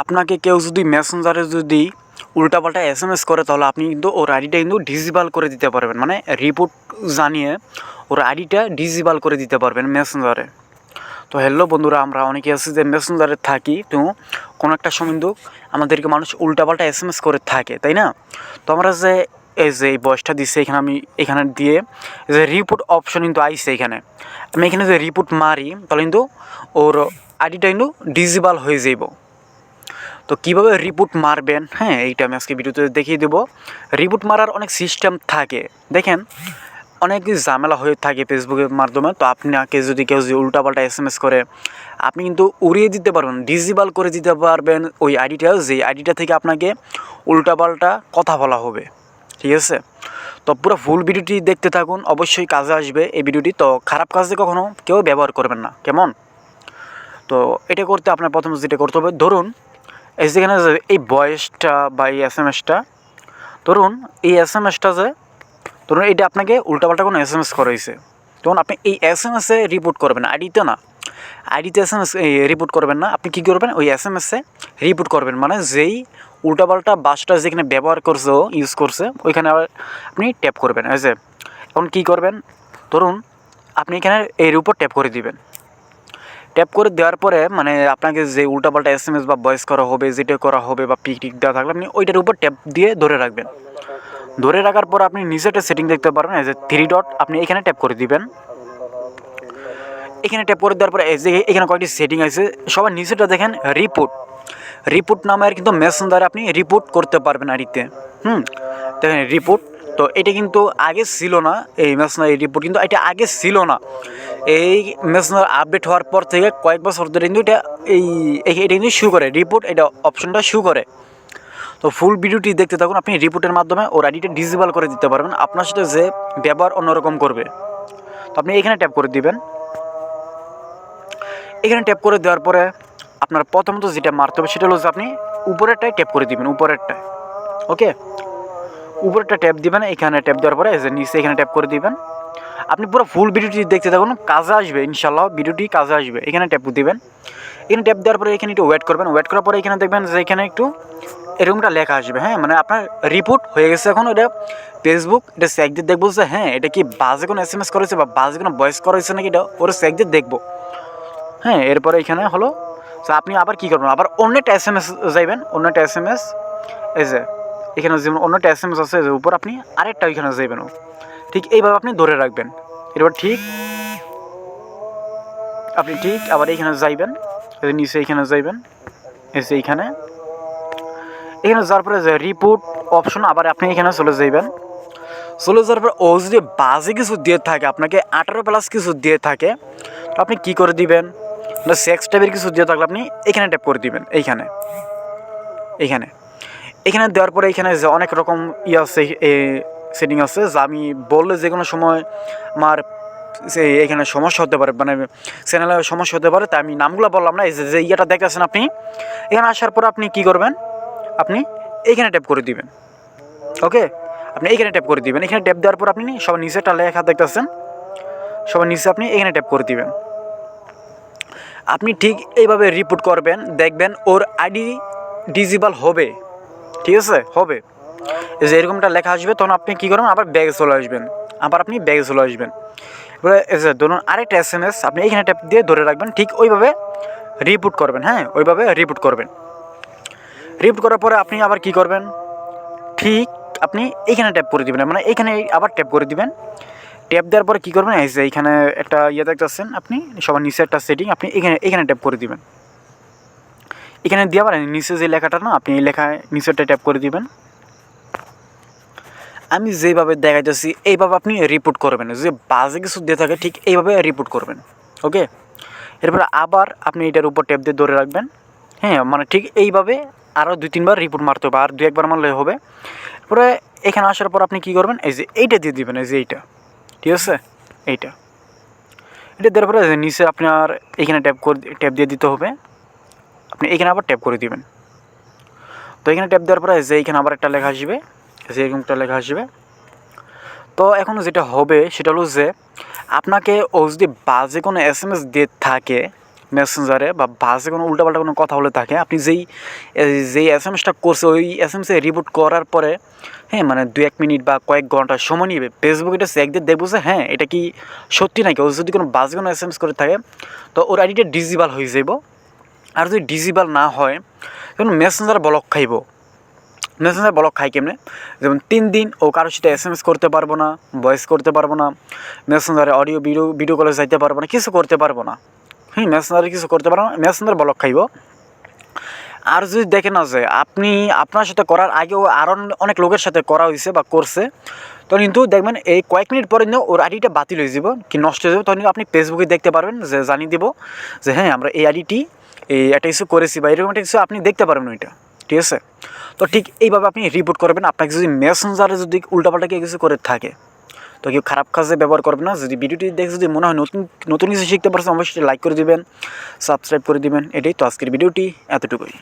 আপনাকে কেউ যদি মেসেঞ্জারে যদি উল্টাপাল্টা এস এম এস করে, তাহলে আপনি কিন্তু ওর আইডিটা কিন্তু ডিজিবাল করে দিতে পারবেন। মানে রিপোর্ট জানিয়ে ওর আইডিটা ডিজিবাল করে দিতে পারবেন মেসেঞ্জারে তো হ্যালো বন্ধুরা, আমরা অনেকে আছি যে মেসেঞ্জারে থাকি, তো কোনো একটা সময় কিন্তু আমাদেরকে মানুষ উল্টাপাল্টা এস এম এস করে থাকে, তাই না? তো আমরা যে এই যে এই বয়সটা দিচ্ছে এখানে আমি এখানে দিয়ে যে রিপোর্ট অপশন কিন্তু আইসে এখানে। আমি এখানে যে রিপোর্ট মারি, তাহলে কিন্তু ওর আইডিটা কিন্তু ডিজিবাল হয়ে যাইব। তো কীভাবে রিপোর্ট মারবেন? হ্যাঁ এইটা আমি আজকে ভিডিওতে দেখিয়ে দেবো। রিপোর্ট মারার অনেক সিস্টেম থাকে। দেখেন, অনেক ঝামেলা হয়ে থাকে ফেসবুকের মাধ্যমে। তো আপনাকে যদি কেউ যদি উল্টাপাল্টা এস এম এস করে, আপনি কিন্তু উড়িয়ে দিতে পারবেন ডিজিবাল করে দিতে পারবেন ওই আইডিটা যে আইডিটা থেকে আপনাকে উল্টাপাল্টা কথা বলা হবে। ঠিক আছে? তো পুরো ফুল ভিডিওটি দেখতে থাকুন। অবশ্যই কাজে আসবে এই ভিডিওটি। তো খারাপ কাজে কখনও কেউ ব্যবহার করবেন না। কেমন? তো এটা করতে আপনার প্রথমে যেটা করতে হবে, ধরুন এই যেখানে যে এই বয়েসটা বা এই এস এম এসটা ধরুন এই এস এম এসটা যে, ধরুন এটা আপনাকে উল্টাপাল্টা কোনো এস এম এস করেছে তখন আপনি এই এস এম এসে রিপোর্ট করবেন, আইডিতে না, আইডিতে এস এম এস রিপোর্ট করবেন না, আপনি কী করবেন, ওই এস এম এসে রিপোর্ট করবেন। মানে যেই উল্টাপাল্টা বাসটা যেখানে ব্যবহার করছে ও ইউজ করছে, ওইখানে আবার আপনি ট্যাপ করবেন, এই যে। এখন কী করবেন, ধরুন আপনি এখানে এর উপর ট্যাপ করে দিবেন। ট্যাপ করে দেওয়ার পরে মানে আপনাকে যে উল্টাপাল্টা এস এম এস বা ভয়েস করা হবে যেটা করা হবে বা পিক টিক দেওয়া থাকলে আপনি ওইটার উপর ট্যাপ দিয়ে ধরে রাখবেন। ধরে রাখার পর আপনি নিচে একটা সেটিং দেখতে পারবেন এই যে থ্রি ডট আপনি এখানে ট্যাপ করে দিবেন। এখানে ট্যাপ করে দেওয়ার পরে, এই যে এখানে কয়েকটি সেটিং আছে সবার নিচেটা দেখেন রিপোর্ট রিপোর্ট নামের কিন্তু মেসেঞ্জারে আপনি রিপোর্ট করতে পারবেন আড়িতে। হুম, দেখেন রিপোর্ট তো এটা কিন্তু আগে ছিল না, এই মেসেঞ্জার রিপোর্ট কিন্তু এটা আগে ছিল না। এই মেসেঞ্জার আপডেট হওয়ার পর থেকে কয়েক বছর ধরে কিন্তু এটা এই এটা কিন্তু শু করে রিপোর্ট এটা অপশনটা শু করে। তো ফুল ভিডিওটি দেখতে থাকুন, আপনি রিপোর্টের মাধ্যমে ওর আইডিটা ডিসেবল করে দিতে পারবেন, আপনার সাথে যে ব্যবহার অন্যরকম করবে। তো আপনি এখানে ট্যাপ করে দিবেন। এখানে ট্যাপ করে দেওয়ার পরে আপনার প্রথমত যেটা মারতে হবে সেটা হলো যে আপনি উপরেরটায় ট্যাপ করে দিবেন, উপরেরটায়। ওকে উপরেরটা ট্যাপ দিবেন, এখানে ট্যাপ দেওয়ার পরে নিচে এখানে ট্যাপ করে দিবেন। আপনি পুরো ফুল ভিডিওটি দেখতে থাকুন, কাজে আসবে ইনশাল্লাহ ভিডিওটি কাজে আসবে। এখানে ট্যাপ দিবেন। এখানে ট্যাপ দেওয়ার পরে এখানে একটু ওয়েট করবেন। ওয়েট করার পরে এখানে দেখবেন যে এখানে একটু এরকমটা লেখা আসবে হ্যাঁ? মানে আপনার রিপোর্ট হয়ে গেছে এখন, এটা ফেসবুক এটা চেক দিয়ে দেখব যে হ্যাঁ এটা কি বাজে কোনো এস এম এস করেছে বা বাজে কোনো ভয়েস করেছে নাকি এটা ওরা চেক দিয়ে দেখব। হ্যাঁ এরপরে এখানে হলো, তো আপনি আবার কী করবেন? আবার অন্য একটা এস এম এস যাইবেন, অন্য একটা এস এম এস এই যে, এখানে যেমন অন্য একটা এস এম এস আছে উপর আপনি আরেকটা ওইখানে যাইবেন। ঠিক এইভাবে আপনি ধরে রাখবেন। এরপর ঠিক আপনি ঠিক আবার এইখানে যাইবেন নিচে এইখানে যাইবেন এসে এইখানে। এখানে যাওয়ার পরে যে রিপোর্ট অপশন আবার আপনি এখানে চলে যাইবেন। চলে যাওয়ার পর ও যদি বাজে কিছু দিয়ে থাকে, আপনাকে আঠারো প্লাস কিছু দিয়ে থাকে, তো আপনি কী করে দিবেন? সেক্স টাইপের কিছু দিয়ে থাকলে আপনি এখানে ট্যাপ করে দিবেন, এইখানে। এইখানে। এখানে দেওয়ার পরে এখানে যে অনেক রকম ই আছে সেটিং আছে, যা আমি বললে যে কোনো সময় আমার এখানে সমস্যা হতে পারে মানে চ্যানেলে সমস্যা হতে পারে, তাই আমি নামগুলো বললাম না যে ইয়েটা দেখতেছেন আপনি, এখানে আসার পর আপনি কি করবেন? আপনি এইখানে ট্যাপ করে দিবেন ওকে আপনি এইখানে ট্যাপ করে দিবেন, এখানে ট্যাপ দেওয়ার পর আপনি সবার নিচেটা লেখা দেখতেছেন, সবার নিচে আপনি এখানে ট্যাপ করে দিবেন। আপনি ঠিক এইভাবে রিপোর্ট করবেন, দেখবেন ওর আইডি ডিজিবল হবে, ঠিক আছে? হবে। যে এরকমটা লেখা আসবে, তখন আপনি কী করবেন? আবার ব্যাগে চলে আসবেন। আবার আপনি ব্যাগে চলে আসবেন। এবারে ধরুন আরেকটা এস এম এস আপনি এইখানে ট্যাপ দিয়ে ধরে রাখবেন, ঠিক ওইভাবে রিপোর্ট করবেন হ্যাঁ? ওইভাবে রিপোর্ট করবেন। রিপোর্ট করার পরে আপনি আবার কি করবেন? ঠিক আপনি এইখানে ট্যাপ করে দেবেন মানে এইখানে আবার ট্যাপ করে দিবেন। ট্যাপ দেওয়ার পরে কী করবেন? যে এইখানে একটা ইয়ে দেখতেছেন আপনি, সবার নিচে একটা সেটিং আপনি এখানে এখানে ট্যাপ করে দিবেন। এখানে দিয়ে আবার নিচে যে লেখাটা না, আপনি এই লেখায় নিচেরটা ট্যাপ করে দিবেন। আমি যেভাবে দেখাইতেছি, এইভাবে আপনি রিপোর্ট করবেন। যে বাজে কিছু দিয়ে থাকে, ঠিক এইভাবে রিপোর্ট করবেন ওকে এরপরে আবার আপনি এটার উপর ট্যাপ দিয়ে ধরে রাখবেন। হ্যাঁ মানে ঠিক এইভাবে আরও দুই, তিনবার রিপোর্ট মারতে হবে, আর দু একবার মারলে হবে। এরপরে এখানে আসার পর আপনি কী করবেন, এই যে এইটা দিয়ে দিবেন, এই যে এইটা, ঠিক আছে? এইটা। এটা দেওয়ার পরে নিচে আপনার এখানে ট্যাপ করে ট্যাপ দিয়ে দিতে হবে। আপনি এখানে আবার ট্যাপ করে দিবেন। তো এখানে ট্যাপ দেওয়ার পরে যে এইখানে আবার একটা লেখা আসবে একটা লেখা আসবে। তো এখন যেটা হবে, সেটা হলো যে আপনাকে ও যদি বাজে কোনো এস এম এস দিয়ে থাকে মেসেঞ্জারে বা বাসে কোনো উল্টাপাল্টা কোনো কথা বলে থাকে, আপনি যেই যেই এস এম এসটা করছে, ওই এস এম এসে রিপোর্ট করার পরে হ্যাঁ মানে দু এক মিনিট বা কয়েক ঘণ্টা সময় নিবে। ফেসবুক এটা চেক দিয়ে দেখব যে হ্যাঁ এটা কি সত্যি নাকি? ও যদি কোনো বাজে কোনো এস এম এস করে থাকে, তো ওর আইডিটা ডিজিবাল হয়ে যাব আর যদি ডিজিবাল না হয়, তখন মেসেঞ্জার ব্লক খাইব। মেসেঞ্জার ব্লক খাই কেমনে? যেমন তিন দিন ও কারোর সাথে এস এম এস করতে পারব না ভয়েস করতে পারব না মেসেঞ্জারে অডিও ভিডিও ভিডিও কলে যাইতে পারব না, কিছু করতে পারব না। হ্যাঁ মেসেঞ্জারে কিছু করতে পারব না মেসেঞ্জার ব্লক খাইব। আর যদি দেখেন না যে আপনি আপনার সাথে করার আগেও আরও অনেক লোকের সাথে করা হয়েছে বা করছে, তো কিন্তু দেখবেন এই কয়েক মিনিট পরে কিন্তু ওর আইডিটা বাতিল হয়ে যাব কি নষ্ট হয়ে যাবে তখন আপনি ফেসবুকে দেখতে পারবেন যে জানিয়ে দেবো যে হ্যাঁ আমরা এই আইডিটি এই একটা কিছু করেছি বা এরকম একটা কিছু আপনি দেখতে পারবেন ওইটা। ঠিক আছে? তো ঠিক এইভাবে আপনি রিপোর্ট করবেন। আপনাকে যদি মেসেঞ্জারে যদি উল্টাপাল্টা কিছু করে থাকে, তো কেউ খারাপ কাজে ব্যবহার করবে না। যদি ভিডিওটি দেখে যদি মনে হয় নতুন নতুন কিছু শিখতে পারছেন, অবশ্যই লাইক করে দিবেন সাবস্ক্রাইব করে দিবেন। এটাই তো আজকের ভিডিওটি। এতটুকুই।